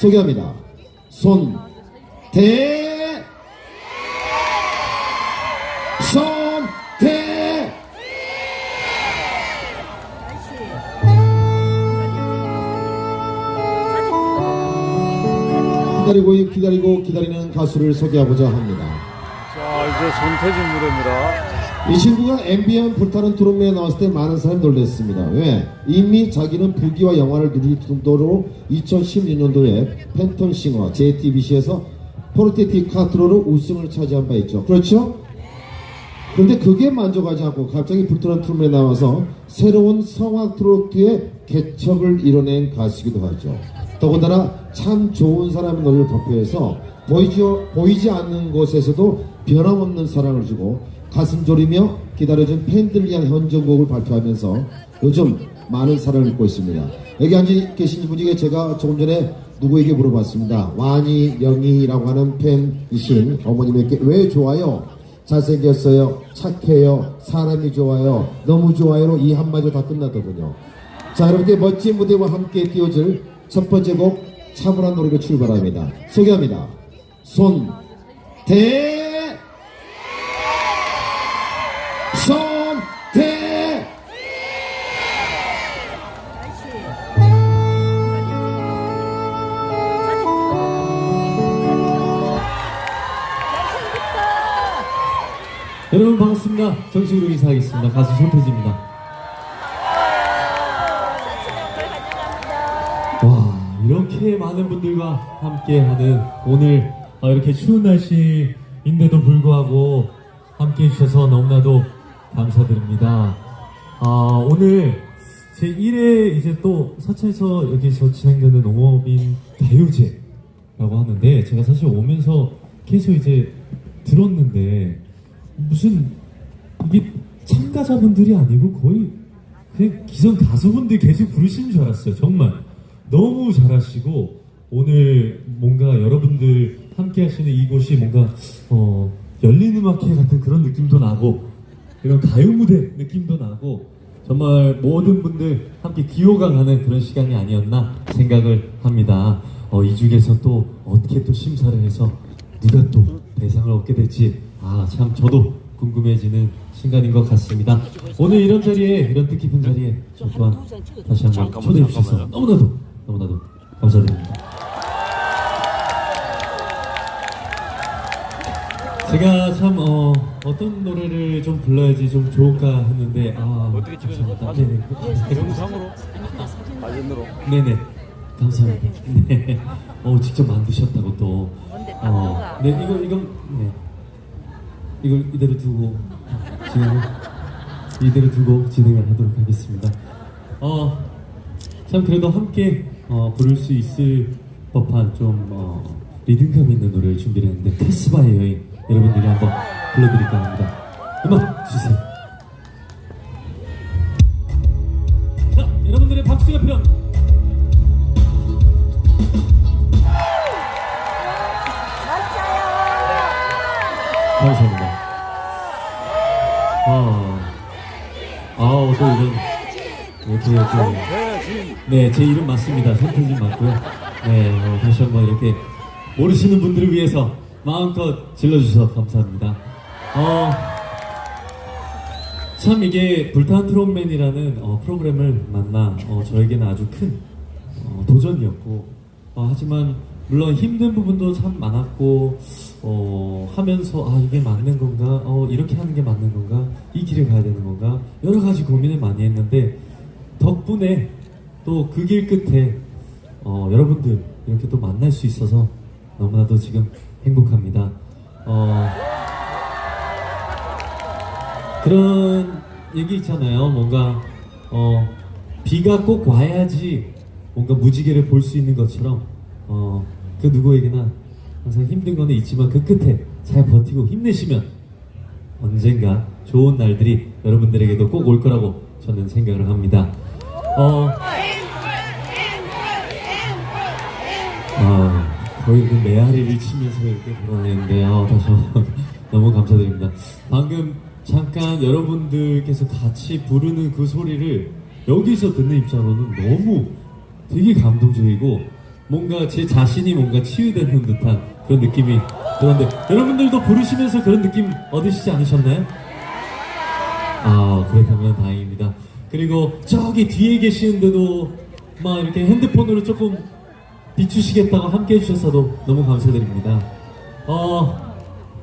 소개합니다. 손대 손대 기다리고 기다리고 기다리는 가수를 소개하고자 합니다. 자 이제 손태진 무대입니다. 이 친구가 앰비언 불타는 트롯맨에 나왔을 때 많은 사람이 놀랐습니다. 왜? 이미 자기는 부귀와 영화를 누릴 정도로 2016년도에 팬톤 싱어 JTBC에서 포르테티 카트로로 우승을 차지한 바 있죠. 그렇죠? 그런데 그게 만족하지 않고 갑자기 불타는 트롯맨에 나와서 새로운 성악 트로트의 개척을 이뤄낸 가수이기도 하죠. 더군다나 참 좋은 사람의 노래를 발표해서 보이지, 보이지 않는 곳에서도 변함없는 사랑을 주고 가슴 졸이며 기다려준 팬들 위한 헌정곡을 발표하면서 요즘 많은 사랑을 받고 있습니다. 여기 앉아 계신 분 중에 제가 조금 전에 누구에게 물어봤습니다. 와니 명희라고 하는 팬이신 어머님에게 왜 좋아요? 잘생겼어요. 착해요. 사람이 좋아요. 너무 좋아요로 이 한마디로 다 끝나더군요. 자, 여러분께 멋진 무대와 함께 띄워줄 첫 번째 곡 차분한 노래로 출발합니다. 소개합니다. 손, 대, 여러분 반갑습니다. 정식으로 인사하겠습니다. 가수 손태지입니다. 와 이렇게 많은 분들과 함께하는 오늘 어, 이렇게 추운 날씨인데도 불구하고 함께 해주셔서 너무나도 감사드립니다. 아, 오늘 제 1회 이제 또 서차에서 여기서 진행되는 농업인 대유제라고 하는데 제가 사실 오면서 계속 이제 들었는데 무슨 이게 참가자분들이 아니고 거의 그냥 기성 가수분들 계속 부르시는 줄 알았어요. 정말 너무 잘하시고 오늘 뭔가 여러분들 함께 하시는 이곳이 뭔가 어, 열린 음악회 같은 그런 느낌도 나고 이런 가요 무대 느낌도 나고 정말 모든 분들 함께 기호강하는 그런 시간이 아니었나 생각을 합니다. 어, 이 중에서 또 어떻게 또 심사를 해서 누가 또 대상을 얻게 될지 아 참 저도 궁금해지는 순간인 것 같습니다. 오늘 이런 자리에 이런 뜻깊은 자리에 저 또한 다시 한번 초대해 주셔서. 너무나도 너무나도 감사드립니다. 제가 참 어, 어떤 노래를 좀 불러야지 좀 좋을까 했는데 아 어떻게? 감사합니다. 네네. 영상으로 사진으로 네네. 감사합니다. 네. 어, 직접 만드셨다고 또. 어, 네, 이거, 이거, 네. 이걸 이대로 두고, 진행을, 이대로 두고 진행을 하도록 하겠습니다. 어, 참 그래도 함께, 어, 부를 수 있을 법한 좀, 어, 리듬감 있는 노래를 준비를 했는데, 카스바의 여인, 여러분들이 한번 불러드릴까 합니다. 음악 주세요. 자, 여러분들의 박수가 필요합니다. 이렇게, 이렇게. 태진 네, 제 이름 맞습니다. 손태진 맞고요. 네, 어, 다시 한번 이렇게 모르시는 분들을 위해서 마음껏 질러주셔서 감사합니다. 어, 참 이게 불타는 트롯맨이라는 어, 프로그램을 만나 어, 저에게는 아주 큰 어, 도전이었고 어, 하지만 물론 힘든 부분도 참 많았고 어, 하면서 아 이게 맞는 건가 어, 이렇게 하는 게 맞는 건가 이 길에 가야 되는 건가 여러 가지 고민을 많이 했는데 덕분에 또 그 길 끝에 어, 여러분들 이렇게 또 만날 수 있어서 너무나도 지금 행복합니다. 어, 그런 얘기 있잖아요. 뭔가 어, 비가 꼭 와야지 뭔가 무지개를 볼 수 있는 것처럼 어, 그 누구에게나 항상 힘든 거는 있지만 그 끝에 잘 버티고 힘내시면 언젠가 좋은 날들이 여러분들에게도 꼭 올 거라고 저는 생각을 합니다. 어, 아, 거의 그 메아리를 치면서 이렇게 돌아내는데요. 다시 한번 너무 감사드립니다. 방금 잠깐 여러분들께서 같이 부르는 그 소리를 여기서 듣는 입장으로는 너무 되게 감동적이고 뭔가 제 자신이 뭔가 치유되는 듯한 그런 느낌이 들었는데 여러분들도 부르시면서 그런 느낌 얻으시지 않으셨나요? 아 그렇다면 다행입니다. 그리고 저기 뒤에 계시는데도 막 이렇게 핸드폰으로 조금 비추시겠다고 함께 해주셔서도 너무 감사드립니다. 어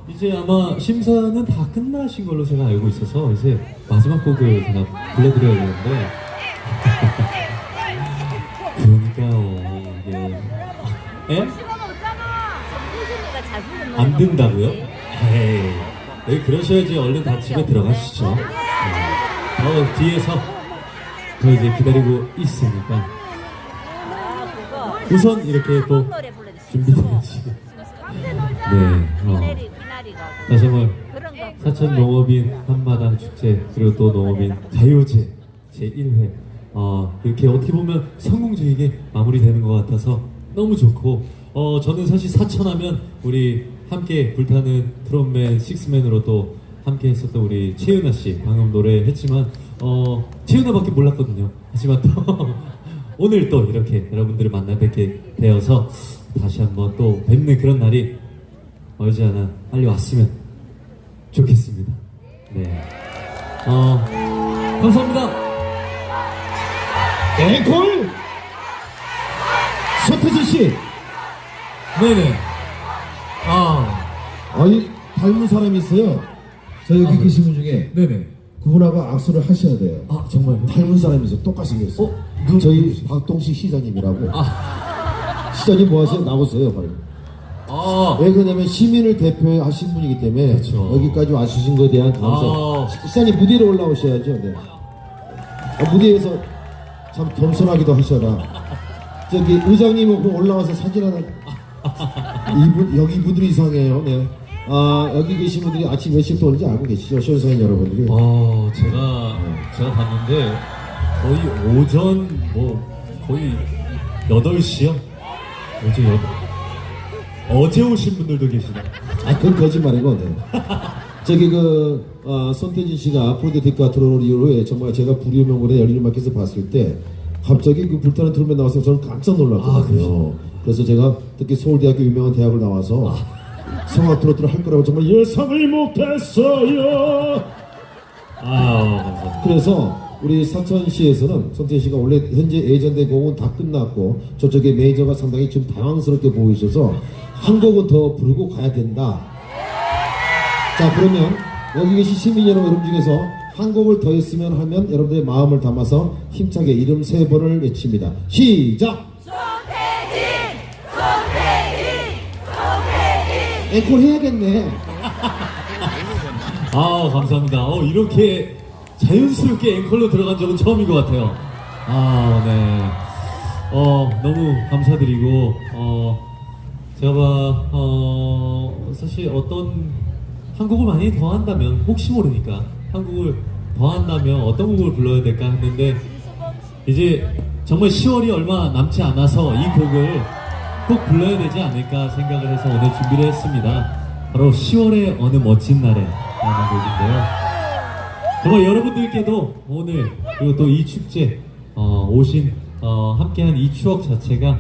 이제 아마 심사는 다 끝나신 걸로 제가 알고 있어서 이제 마지막 곡을 제가 불러드려야 되는데 그러니까요 이게 예? 잘 부르는 안 된다고요? 에이 여기 그러셔야지 얼른 다 집에 들어가시죠 네. 어 뒤에서 저 이제 기다리고 있으니까. 우선 이렇게 또 밤새 놀자. 네, 어. 다시 한번. 사천 농업인 한마당 축제 그리고 또 농업인 가요제 제 1회 어, 이렇게 어떻게 보면 성공적이게 마무리되는 것 같아서 너무 좋고 어, 저는 사실 사천 하면 우리 함께 불타는 트롯맨 식스맨으로 또 함께 했었던 우리 최윤아 씨 방금 노래했지만 어, 최윤아밖에 몰랐거든요 하지만 또 오늘 또 이렇게 여러분들을 만나 뵙게 되어서 다시 한번 또 뵙는 그런 날이 멀지 않아 빨리 왔으면 좋겠습니다. 네. 어, 감사합니다. 앵콜 서태지 씨 네네. 아, 아니 닮은 사람이 있어요 저 여기 아, 계신 분 중에 네네. 그분하고 악수를 하셔야 돼요 아, 정말요? 닮은 사람이 있어요 똑같이 생겼어요 어? 누- 저희 박동식 시장님이라고 시장님 뭐 하세요? 나오세요 빨리 아, 왜 그러냐면 시민을 대표하신 분이기 때문에 그렇죠. 여기까지 와주신 것에 대한 감사. 아. 시장님 무대로 올라오셔야죠. 네. 아, 무대에서 참 겸손하기도 하셔라. 저기 의장님은 그 올라와서 사진 하나. 이분 여기 분들이 이상해요. 네. 아 여기 계신 분들이 아침 몇 시부터 오는지 알고 계시죠, 시원사인 여러분들이. 어, 제가, 제가 봤는데 거의 오전, 뭐, 거의 8시요? 어제 여 어제 오신 분들도 계시다. 아, 그건 거짓말이고, 네. 저기 그, 어, 손태진 씨가 프로젝트가 들어온 이후에 정말 제가 불유명물에 열리를 마켓에서 봤을 때 갑자기 그 불타는 트럼에 나와서 저는 깜짝 놀랐거든요. 그래서 제가 특히 서울대학교 유명한 대학을 나와서 성악 트로트를 할 거라고 정말 예상을 못했어요. 아, 감사합니다. 그래서 우리 사천시에서는 손태진 씨가 원래 현재 예전된 곡은 다 끝났고 저쪽에 메이저가 상당히 좀 당황스럽게 보이셔서 한 곡은 더 부르고 가야 된다. 자 그러면 여기 계신 시민 여러분 중에서 한 곡을 더 했으면 하면 여러분들의 마음을 담아서 힘차게 이름 세 번을 외칩니다. 시작. 앵콜 해야겠네. 아 감사합니다. 어, 이렇게 자연스럽게 앵콜로 들어간 적은 처음인 것 같아요. 아 네. 어 너무 감사드리고 어 제가 봐, 어 사실 어떤 한국을 많이 더 한다면 혹시 모르니까 한국을 더 한다면 어떤 곡을 불러야 될까 했는데 이제 정말 10월이 얼마 남지 않아서 이 곡을 꼭 불러야 되지 않을까 생각을 해서 오늘 준비를 했습니다. 바로 10월의 어느 멋진 날에 라는 곡인데요. 정말 여러분들께도 오늘 그리고 또 이 축제 어, 오신 어, 함께한 이 추억 자체가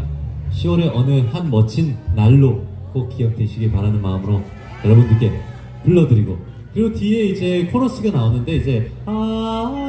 10월의 어느 한 멋진 날로 꼭 기억되시길 바라는 마음으로 여러분들께 불러드리고 그리고 뒤에 이제 코러스가 나오는데 이제 아, 아,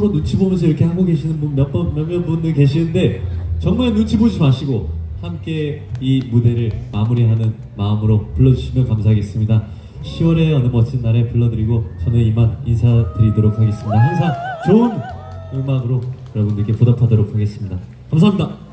서로 눈치 보면서 이렇게 하고 계시는 분 몇 번, 몇몇 분들 계시는데 정말 눈치 보지 마시고 함께 이 무대를 마무리하는 마음으로 불러주시면 감사하겠습니다. 10월의 어느 멋진 날에 불러드리고 저는 이만 인사드리도록 하겠습니다. 항상 좋은 음악으로 여러분들께 보답하도록 하겠습니다. 감사합니다.